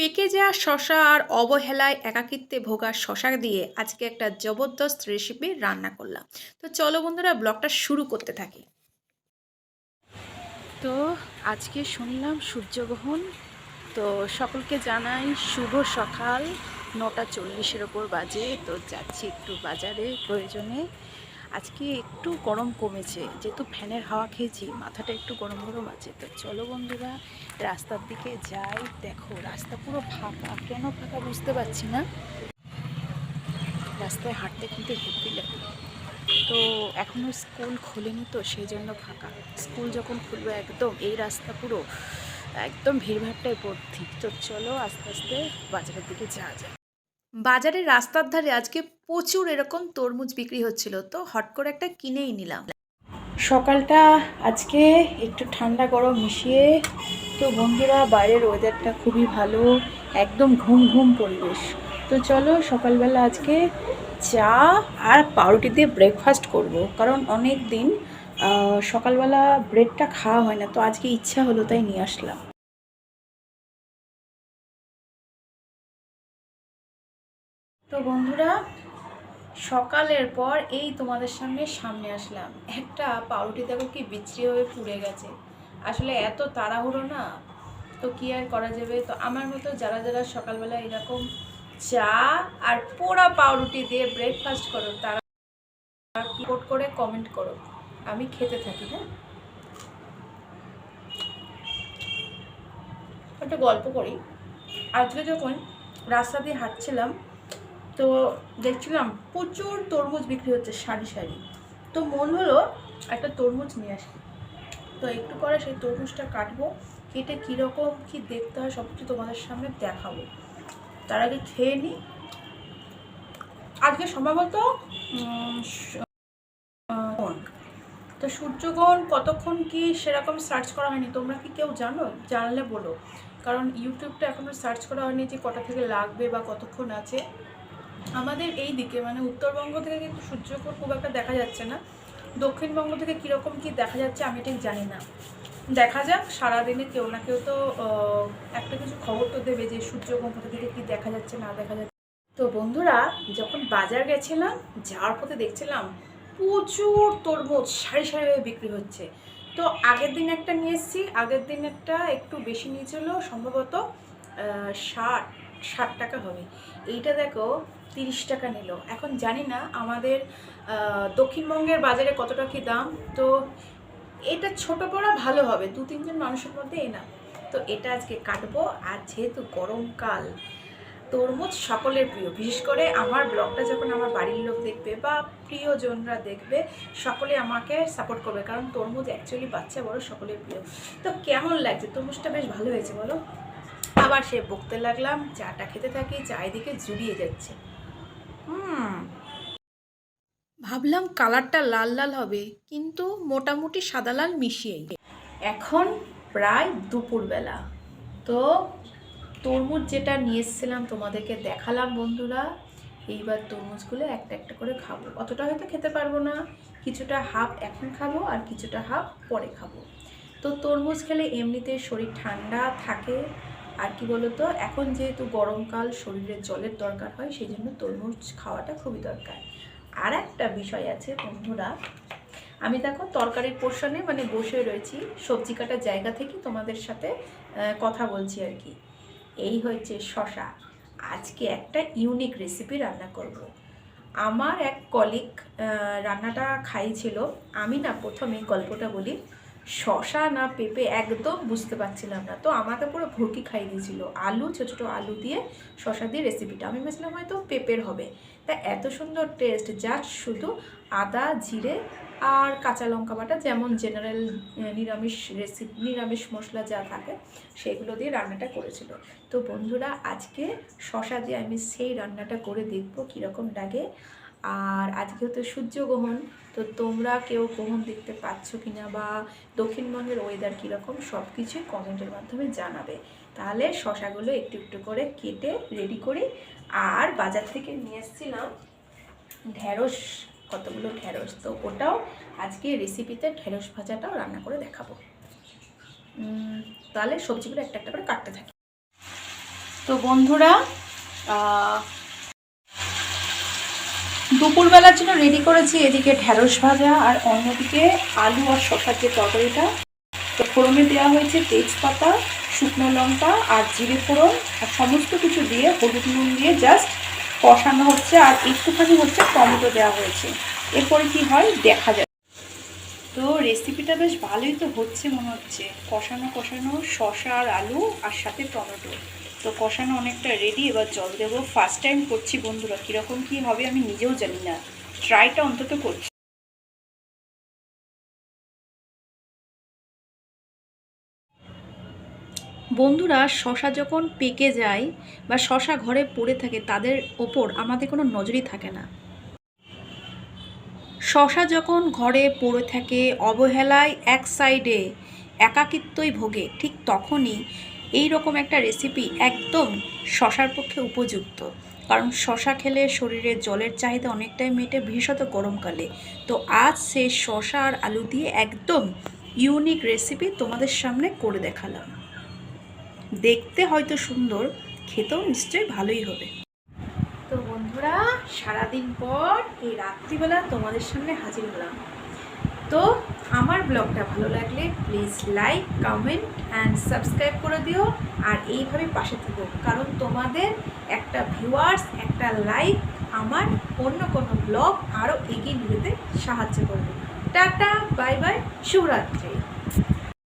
পেকে যাওয়া শশা আর অবহেলায় একাকিত্বে ভোগা শশা দিয়ে আজকে একটা জবরদস্ত রেসিপি রান্না করলাম। তো চলো বন্ধুরা, ব্লগটা শুরু করতে থাকি। তো আজকে শুনলাম সূর্যগ্রহণ। তো সকলকে জানাই শুভ সকাল। নটা চল্লিশের ওপর বাজে, তো যাচ্ছি একটু বাজারে প্রয়োজনে। আজকে একটু গরম কমেছে, যেহেতু ফ্যানের হাওয়া খেয়েছি, মাথাটা একটু গরম গরম আছে। তো চলো বন্ধুরা, রাস্তার দিকে যাই। দেখো, রাস্তা পুরো ফাঁকা। কেন ফাঁকা বুঝতে পারছি না। রাস্তায় হাঁটতে কিন্তু হেঁপি লাগে তো এখনও স্কুল খোলেনি তো, সেই জন্য ফাঁকা। স্কুল যখন খুলবে একদম, এই রাস্তা পুরো একদম ভিড়ভাড়টায় ভর্তি। তো চলো আস্তে আস্তে বাজারের দিকে যাওয়া যায় বাজারের রাস্তার ধারে আজকে প্রচুর এরকম তরমুজ বিক্রি হচ্ছিল, তো হট করে একটা কিনেই নিলাম। সকালটা আজকে একটু ঠান্ডা গরম মিশিয়ে, তো বন্ধুরা বাইরের ওয়েদারটা খুবই ভালো, একদম ঘুম ঘুম পরিবেশ। তো চলো সকালবেলা আজকে চা আর পাউরুটি দিয়ে ব্রেকফাস্ট করব, কারণ অনেক দিন সকালবেলা ব্রেডটা খাওয়া হয় না, তো আজকে ইচ্ছা হলো তাই নিয়ে আসলাম। তো বন্ধুরা, সকালের পর এই তোমাদের সামনে সামনে আসলাম। একটা পাউরুটি দেখো কি বিচ্ছিরি হয়ে পুড়ে গেছে। আসলে এত তাড়াহুড়ো না? তো কি আর করা যাবে? তো আমার মতো যারা যারা সকালবেলা এরকম চা আর পোড়া পাউরুটি দিয়ে ব্রেকফাস্ট করো, তারা কোট করে কমেন্ট করো। আমি খেতে থাকি হ্যাঁ? একটা গল্প করি। আজকে যখন রাস্তা দিয়ে হাঁটছিলাম তো দেখছিলাম প্রচুর তরমুজ বিক্রি হচ্ছে সারি সারি। তো মন হলো একটা তরমুজ নিয়ে আসি। তো একটু পরে সেই তরমুজটা কাটবো, কেটে কীরকম কী দেখতে হয় সব কিছু তোমাদের সামনে দেখাবো। তার আগে খেয়ে নিই আজকে সম্ভবত? তো সূর্যগ্রহণ কতক্ষণ কি সেরকম সার্চ করা হয়নি? তোমরা কি কেউ জানো? জানলে বলো। কারণ ইউটিউবটা এখনও সার্চ করা হয়নি যে কটা থেকে লাগবে বা কতক্ষণ আছে। আমাদের এই দিকে মানে উত্তরবঙ্গ থেকে কিন্তু সূর্যগ্রহণ খুব একটা দেখা যাচ্ছে না। দক্ষিণবঙ্গ থেকে কীরকম কি দেখা যাচ্ছে আমি ঠিক জানি না। দেখা যাক, সারাদিনে কেউ না কেউ তো একটা কিছু খবর তো দেবে যে কোথা থেকে কি দেখা যাচ্ছে, না দেখা যাচ্ছে। তো বন্ধুরা, যখন বাজার গেছিলাম, যাওয়ার পথে দেখছিলাম প্রচুর তরমুজ সারি সারিভাবে বিক্রি হচ্ছে। তো আগের দিন একটা নিয়ে এসেছি, আগের দিন একটা একটু বেশি নিয়েছিল, সম্ভবত ষাট ষাট টাকা হবে। এইটা দেখো তিরিশ টাকা নিল। এখন জানি না আমাদের দক্ষিণবঙ্গের বাজারে কতটা কি দাম। তো এটা ছোট পড়া ভালো হবে। দু, তিনজন মানুষের মধ্যে এ না। তো এটা আজকে কাটবো। আর যেহেতু গরমকাল তরমুজ সকলের প্রিয়। বিশেষ করে আমার ব্লগটা যখন আমার বাড়ির লোক দেখবে বা প্রিয়জনরা দেখবে, সকলে আমাকে সাপোর্ট করবে। কারণ তরমুজ অ্যাকচুয়ালি বাচ্চা বড় সকলের প্রিয়। তো কেমন লাগছে? তরমুজটা বেশ ভালো হয়েছে, বলো। আবার সে বকতে লাগলাম চাটা খেতে থাকি চারিদিকে জুড়িয়ে যাচ্ছে। হুম। ভাবলাম কালারটা লাল লাল হবে কিন্তু মোটামুটি সাদা লাল মিশিয়েই। এখন প্রায় দুপুরবেলা। তো তরমুজ যেটা নিয়ে এসেছিলাম তোমাদেরকে দেখালাম বন্ধুরা এইবার তরমুজগুলো একটা একটা করে খাব। অতটা হয়তো খেতে পারব না কিছুটা হাফ এখন খাব আর কিছুটা হাফ পরে খাব। তো তরমুজ খেলে এমনিতে শরীর ঠান্ডা থাকে আর কি বলতো, এখন যেহেতু গরমকাল শরীরে জলের দরকার হয় সেই জন্য তরমুজ খাওয়াটা খুবই দরকার। আর একটা বিষয় আছে বন্ধুরা, আমি দেখো তরকারির পোর্শনে মানে বসে রয়েছি, সবজি কাটার জায়গা থেকে তোমাদের সাথে কথা বলছি আর কি। এই হচ্ছে শশা। আজকে একটা ইউনিক রেসিপি রান্না করব। আমার এক কলিগ রান্নাটা খাইছিল। আমি না প্রথমে গল্পটা বলি। শশা না পেঁপে একদম বুঝতে পারছিলাম না। তো আমাকে পুরো ভর্তি খাইয়ে দিয়েছিল। আলু, ছোটো ছোটো আলু দিয়ে শশা দিয়ে রেসিপিটা আমি ভেবেছিলাম হয়তো পেঁপের হবে। তা এত সুন্দর টেস্ট যা শুধু আদা, জিরে আর কাঁচা লঙ্কা বাটা, যেমন জেনারেল নিরামিষ রেসিপি নিরামিষ মশলা যা থাকে, সেগুলো দিয়ে রান্নাটা করেছিল। তো বন্ধুরা, আজকে শশা দিয়ে আমি সেই রান্নাটা করে দেখব কীরকম লাগে। আর আজকে তো সূর্যগ্রহণ, তো তোমরা কেউ গ্রহণ দেখতে পাচ্ছ কিনা বা দক্ষিণবঙ্গের ওয়েদার কীরকম সব কিছুই কমেন্টের মাধ্যমে জানাবে। তাহলে শশাগুলো একটু একটু করে কেটে রেডি করি। আর বাজার থেকে নিয়ে এসেছিলাম ঢ্যাঁড়স কতগুলো ঢ্যাঁড়স তো ওটাও আজকে রেসিপিতে ঢ্যাঁড়স ভাজাটাও রান্না করে দেখাবো। তাহলে সবজিগুলো একটা একটা করে কাটতে থাকি। তো বন্ধুরা দুপুরবেলার জন্য রেডি করেছি এদিকে ঢ্যাঁড়স ভাজা আর অন্যদিকে আলু আর শসার যে তরকারিটা। তো ফোড়নে দেওয়া হয়েছে তেজপাতা, শুকনো লঙ্কা আর জিরে ফোড়ন আর সমস্ত কিছু দিয়ে হলুদ নুন দিয়ে জাস্ট কষানো হচ্ছে আর একটুখানি হচ্ছে টমেটো দেওয়া হয়েছে। এরপরে কি হয়? দেখা যাবে তো রেসিপিটা বেশ ভালোই তো হচ্ছে মনে হচ্ছে। কষানো কষানো শসা আর আলু আর সাথে টমেটো। তো কষানো অনেকটা রেডি এবার জল দেবো। ফার্স্ট টাইম করছি বন্ধুরা, কীরকম কী হবে আমি নিজেও জানি না। ট্রাইটা অন্তত করছি। বন্ধুরা, শশা যখন পেকে যায় বা শশা ঘরে পড়ে থাকে, তাদের ওপর আমাদের কোনো নজরই থাকে না। শশা যখন ঘরে পড়ে থাকে, অবহেলায় এক সাইডে একাকিত্বই ভোগে। ঠিক তখনই এই রকম একটা রেসিপি একদম শশার পক্ষে উপযুক্ত। কারণ শশা খেলে শরীরে জলের চাহিদা অনেকটাই মেটে, বিশেষত গরমকালে। তো আজ সে শশা আর আলু দিয়ে একদম ইউনিক রেসিপি তোমাদের সামনে করে দেখালাম। দেখতে হয়তো সুন্দর, খেতেও নিশ্চয়ই ভালোই হবে। তো বন্ধুরা, সারাদিন পর এই রাত্রিবেলা তোমাদের সামনে হাজির হলাম। তো আমার ব্লগটা ভালো লাগলে please like comment and subscribe করে দিও আর এইভাবে পাশে থেকো। কারণ তোমাদের একটা ভিউয়ার্স একটা লাইক আমার অন্য কোনো ব্লগ আরও এগিয়ে নিতে সাহায্য করবে। টাটা বাই বাই শুভরাত্রি।